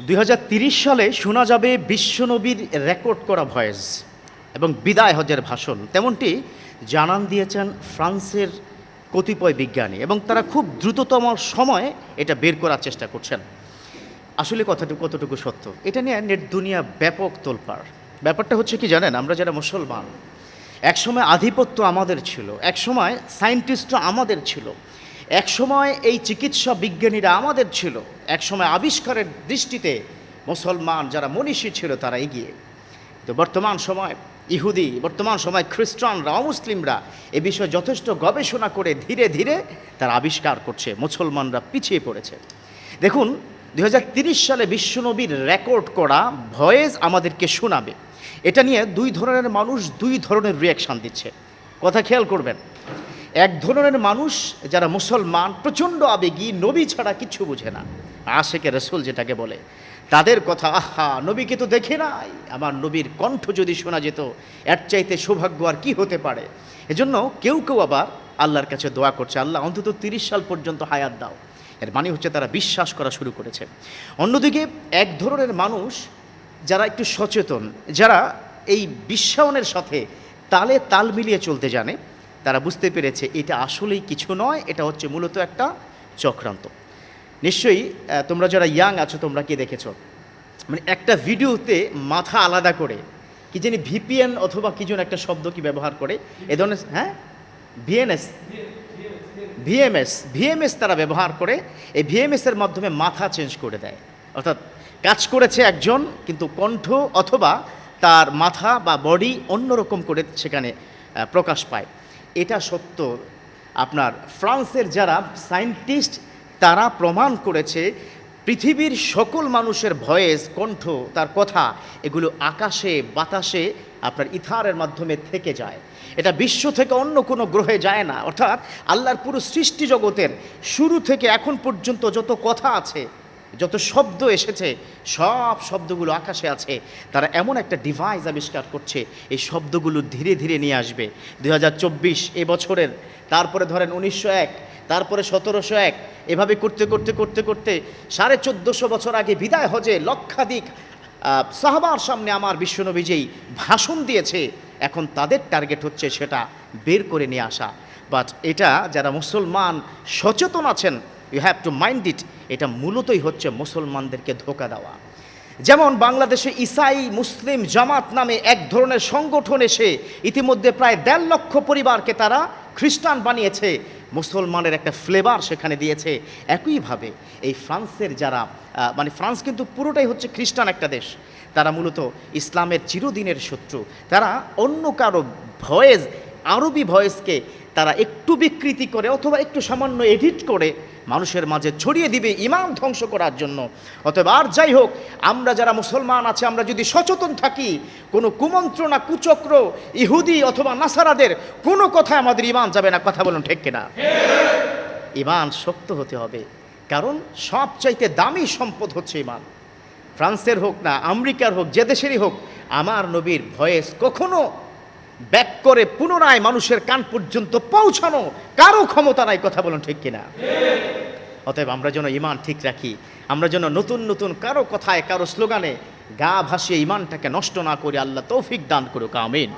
দুই সালে শোনা যাবে বিশ্বনবীর রেকর্ড করা ভয়েস এবং বিদায় হজের ভাষণ। তেমনটি জানান দিয়েছেন ফ্রান্সের কতিপয় বিজ্ঞানী এবং তারা খুব দ্রুততম সময়ে এটা বের করার চেষ্টা করছেন। আসলে কথাটুকু কতটুকু সত্য? এটা নিয়ে নেট দুনিয়া ব্যাপক তোলপাড়। ব্যাপারটা হচ্ছে কি জানেন? আমরা যারা মুসলমান, একসময় আধিপত্য আমাদের ছিল, একসময় সায়েন্টিস্টরা আমাদের ছিল। একসময় এই চিকিৎসা বিজ্ঞানীরা আমাদের ছিল, একসময় আবিষ্কারের দৃষ্টিতে মুসলমান যারা মনীষী ছিল তারা এগিয়ে। তো বর্তমান সময় ইহুদি, বর্তমান সময় খ্রিস্টানরা, অমুসলিমরা এ বিষয়ে যথেষ্ট গবেষণা করে ধীরে ধীরে তারা আবিষ্কার করছে, মুসলমানরা পিছিয়ে পড়েছে। দেখুন, দুই সালে বিশ্বনবীর রেকর্ড করা ভয়েস আমাদেরকে শোনাবে। এটা নিয়ে দুই ধরনের মানুষ দুই ধরনের রিয়াকশান দিচ্ছে। কথা খেয়াল করবেন। এক ধরনের মানুষ যারা মুসলমান, প্রচণ্ড আবেগী, নবী ছাড়া কিচ্ছু বুঝে না। আশেকে রসুল যেটাকে বলে, তাদের কথা, আহা, নবীকে তো দেখে নাই। আমার নবীর কণ্ঠ যদি শোনা যেত, এর চাইতে সৌভাগ্য আর কি হতে পারে? এজন্য কেউ কেউ আবার আল্লাহর কাছে দোয়া করছে, আল্লাহ, অন্তত তিরিশ সাল পর্যন্ত হায়াত দাও। এর মানে হচ্ছে তারা বিশ্বাস করা শুরু করেছে। অন্যদিকে এক ধরনের মানুষ যারা একটু সচেতন, যারা এই বিশ্বায়নের সাথে তালে তাল মিলিয়ে চলতে জানে তারা বুঝতে পেরেছে এটা আসলেই কিছু নয়, এটা হচ্ছে মূলত একটা চক্রান্ত। নিশ্চয়ই তোমরা যারা ইয়াং আছো, তোমরা কি দেখেছ? মানে একটা ভিডিওতে মাথা আলাদা করে, কি জানি ভিপিএন অথবা কি যেন একটা শব্দ কি ব্যবহার করে, এ ধরনের হ্যাঁ? ভিএনএস। ভিএমএস ভিএমএস তারা ব্যবহার করে, এই ভিএমএস এর মাধ্যমে মাথা চেঞ্জ করে দেয়। অর্থাৎ কাজ করেছে একজন, কিন্তু কণ্ঠ অথবা তার মাথা বা বডি অন্যরকম করে সেখানে প্রকাশ পায়। এটা সত্য। আপনার ফ্রান্সের যারা সায়েন্টিস্ট, তারা প্রমাণ করেছে পৃথিবীর সকল মানুষের ভয়েস, কণ্ঠ, তার কথা, এগুলো আকাশে, বাতাসে আপনার ইথারের মাধ্যমে থেকে যায়। এটা বিশ্ব থেকে অন্য কোনো গ্রহে যায় না। অর্থাৎ আল্লাহর পুরো সৃষ্টি জগতের শুরু থেকে এখন পর্যন্ত যত কথা আছে যত শব্দ এসেছে, সব শব্দগুলো আকাশে আছে। তারা এমন একটা ডিভাইস আবিষ্কার করছে, এই শব্দগুলো ধীরে ধীরে নিয়ে আসবে। দুই হাজার চব্বিশ এবছরের তারপরে ধরেন উনিশশো এক, তারপরে সতেরোশো এক, এভাবে করতে করতে করতে করতে সাড়ে চোদ্দোশো বছর আগে বিদায় হজে লক্ষাধিক সাহাবার সামনে আমার বিশ্বনবী যেই ভাষণ দিয়েছে, এখন তাদের টার্গেট হচ্ছে সেটা বের করে নিয়ে আসা। বাট এটা যারা মুসলমান সচেতন আছেন you have to mind it এটা মূলতই হচ্ছে মুসলমানদেরকে ধোকা দেওয়া। যেমন বাংলাদেশে ইসাই মুসলিম জামাত নামে এক ধরনের সংগঠন এসে ইতিমধ্যে প্রায় দেড় লক্ষ পরিবারকে তারা খ্রিস্টান বানিয়েছে। মুসলমানের একটা ফ্লেভার সেখানে দিয়েছে। একইভাবে এই ফ্রান্সের যারা মানে ফ্রান্স কিন্তু পুরোটাই হচ্ছে খ্রিস্টান একটা দেশ। তারা মূলত ইসলামের চিরদিনের শত্রু। তারা অন্য কারও ভয়েস, আরবি ভয়েসকে তারা একটু বিকৃতি করে অথবা একটু সামান্য এডিট করে মানুষের মাঝে ছড়িয়ে দিবে ইমান ধ্বংস করার জন্য। অতএব আর যাই হোক আমরা যারা মুসলমান আছে আমরা যদি সচেতন থাকি কোনো কুমন্ত্রণা কুচক্র ইহুদি অথবা নাসারাদের কোনো কথা আমাদের ইমান যাবে না। কথা বলুন ঠিক কিনা? ইমান শক্ত হতে হবে। কারণ সবচাইতে দামি সম্পদ হচ্ছে ইমান। ফ্রান্সের হোক না আমেরিকার হোক যে দেশেরই হোক আমার নবীর ভয়েস কখনো ব্যাক করে পুনরায় মানুষের কান পর্যন্ত পৌঁছানো, কারও ক্ষমতা নাই, কথা বলুন ঠিক কিনা? অতএব আমরা যেন ইমান ঠিক রাখি, আমরা যেন নতুন নতুন কারও কথায়, কারও স্লোগানে গা ভাসিয়ে ইমানটাকে নষ্ট না করে আল্লাহ তৌফিক দান করুক, আমিন।